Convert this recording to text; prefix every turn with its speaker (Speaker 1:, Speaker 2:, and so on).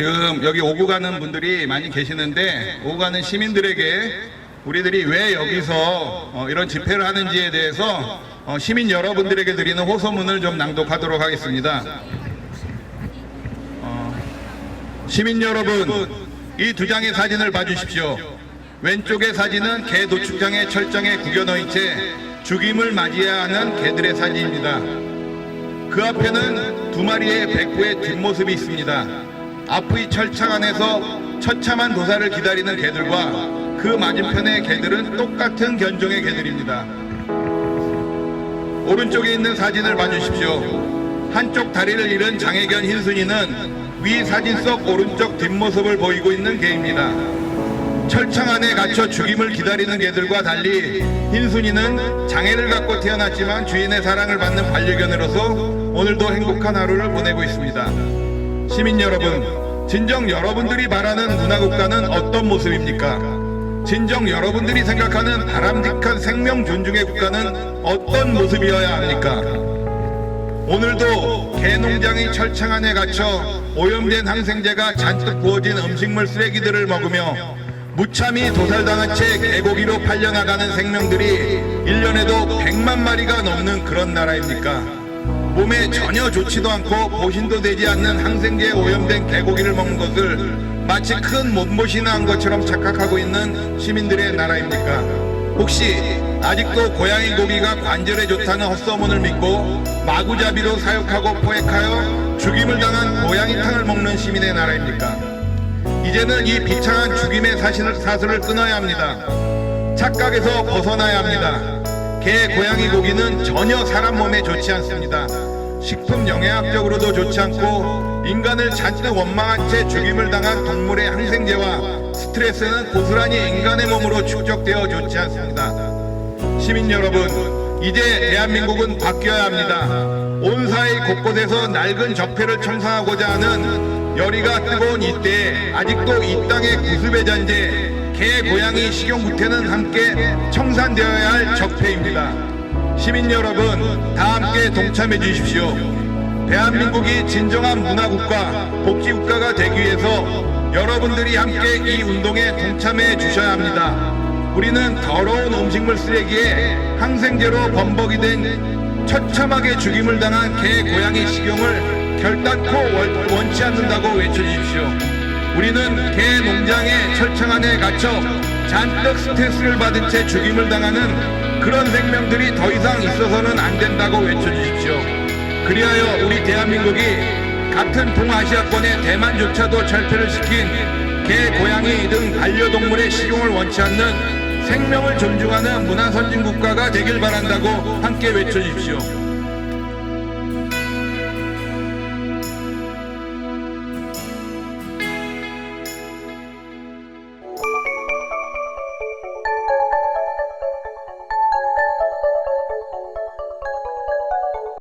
Speaker 1: 지금 여기 오고 가는 분들이 많이 계시는데 오고 가는 시민들에게 우리들이 왜 여기서 어, 이런 집회를 하는지에 대해서 어, 시민 여러분들에게 드리는 호소문을 좀 낭독하도록 하겠습니다. 어, 시민 여러분, 이 두 장의 사진을 봐주십시오. 왼쪽의 사진은 개 도축장의 철장에 구겨놓인 채 죽임을 맞이해야 하는 개들의 사진입니다. 그 앞에는 두 마리의 백구의 뒷모습이 있습니다. 앞의 철창 안에서 처참한 도사를 기다리는 개들과 그 맞은편의 개들은 똑같은 견종의 개들입니다. 오른쪽에 있는 사진을 봐주십시오. 한쪽 다리를 잃은 장혜견 흰순이는 위 사진 속 오른쪽 뒷모습을 보이고 있는 개입니다. 철창 안에 갇혀 죽임을 기다리는 개들과 달리 흰순이는 장애를 갖고 태어났지만 주인의 사랑을 받는 반려견으로서 오늘도 행복한 하루를 보내고 있습니다. 시민 여러분, 진정 여러분들이 바라는 문화국가는 어떤 모습입니까? 진정 여러분들이 생각하는 바람직한 생명 존중의 국가는 어떤 모습이어야 합니까? 오늘도 개농장의 철창 안에 갇혀 오염된 항생제가 잔뜩 부어진 음식물 쓰레기들을 먹으며 무참히 도살당한 채 개고기로 팔려나가는 생명들이 1년에도 100만 마리가 넘는 그런 나라입니까? 몸에 전혀 좋지도 않고 보신도 되지 않는 항생제에 오염된 개고기를 먹는 것을 마치 큰 몸보신을 한 것처럼 착각하고 있는 시민들의 나라입니까? 혹시 아직도 고양이 고기가 관절에 좋다는 헛소문을 믿고 마구잡이로 사육하고 포획하여 죽임을 당한 고양이탕을 먹는 시민의 나라입니까? 이제는 이 비창한 죽임의 사실을, 사슬을 끊어야 합니다. 착각에서 벗어나야 합니다. 개, 고양이 고기는 전혀 사람 몸에 좋지 않습니다. 식품 영양학적으로도 좋지 않고 인간을 잔뜩 원망한 채 죽임을 당한 동물의 항생제와 스트레스는 고스란히 인간의 몸으로 축적되어 좋지 않습니다. 시민 여러분, 이제 대한민국은 바뀌어야 합니다. 온 사회 곳곳에서 낡은 적폐를 청산하고자 하는 열의가 뜨거운 이때에 아직도 이 땅의 구습의 잔재, 개, 고양이, 식용구태는 함께 청산되어야 할 적폐입니다. 시민 여러분, 다 함께 동참해 주십시오. 대한민국이 진정한 문화국가, 복지국가가 되기 위해서 여러분들이 함께 이 운동에 동참해 주셔야 합니다. 우리는 더러운 음식물 쓰레기에 항생제로 범벅이 된 처참하게 죽임을 당한 개, 고양이 식용을 결단코 원- 원치 않는다고 외쳐주십시오. 우리는 개 농 철창 안에 갇혀 잔뜩 스트레스를 받은 채 죽임을 당하는 그런 생명들이 더 이상 있어서는 안 된다고 외쳐주십시오. 그리하여 우리 대한민국이 같은 동아시아권의 대만조차도 철폐를 시킨 개, 고양이 등 반려동물의 식용을 원치 않는 생명을 존중하는 문화 선진 국가가 되길 바란다고 함께 외쳐주십시오.